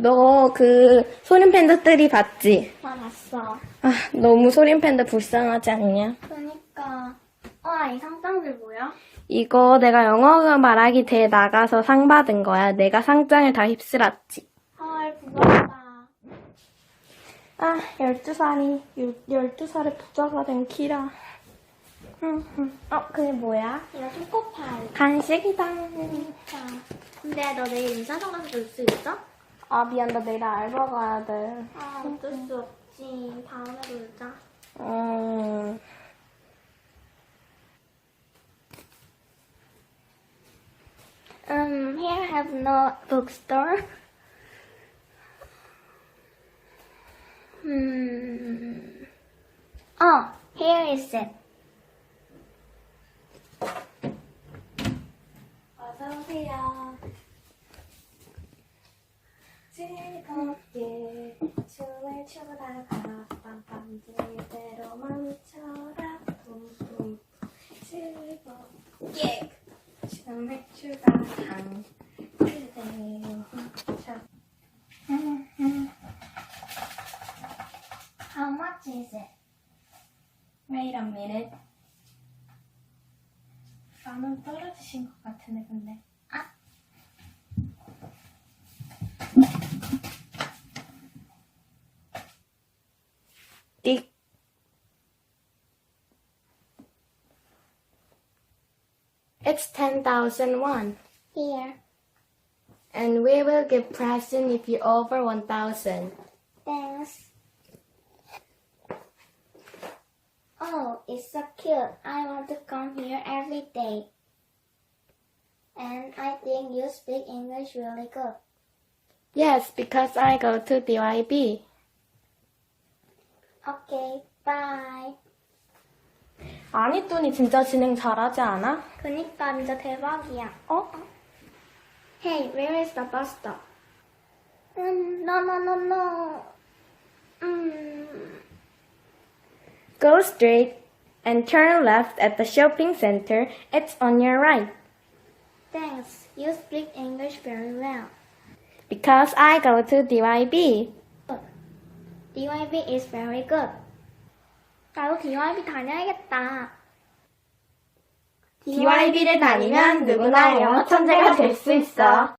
너 그 소림 팬더들이 봤지? 아, 봤어. 아, 너무 소림 팬더 불쌍하지 않냐? 그니까. 와, 이 상장들 뭐야? 이거 내가 영어 말하기 대회 나가서 상 받은 거야. 내가 상장을 다 휩쓸었지. 헐, 부럽다. 아, 12살이, 12살에 부자가 된 키라. 음, 음. 어, 그게 뭐야? 이거 초코파이. 간식이다. 진짜. 근데 너 내일 인사동 가서 볼수 있어? 아, 미안, 나 내일 알바 가야 돼. 아, 어쩔 수 없지. 다음에 놀자. 음. Um, here have no bookstore. Hmm. Oh, here is it. 어서오세요. 즐겁게 춤을 추다가 빰빰 제대로 멈춰라 뿜뿜 즐겁게 춤을 추다가 그대로 멈춰 How much is it? Wait a minute. 만원 떨어지신 것 같은데 근데 It's 10,000 won. Here. And we will give present if you over 1,000. Thanks. Oh, it's so cute. I want to come here every day. And I think you speak English really good. Yes, because I go to DYB. Okay, bye. 아니, 뚜니 진짜 진행 잘하지 않아? 그니까 진짜 대박이야. 어? Hey, where is the bus stop? Um, no, no, no, no. Um, Go straight and turn left at the shopping center. It's on your right. thanks. You speak English very well. Because I go to DYB. DYB is very good. 나도 DYB 다녀야겠다. DYB를 다니면 누구나 영어 천재가 될 수 있어.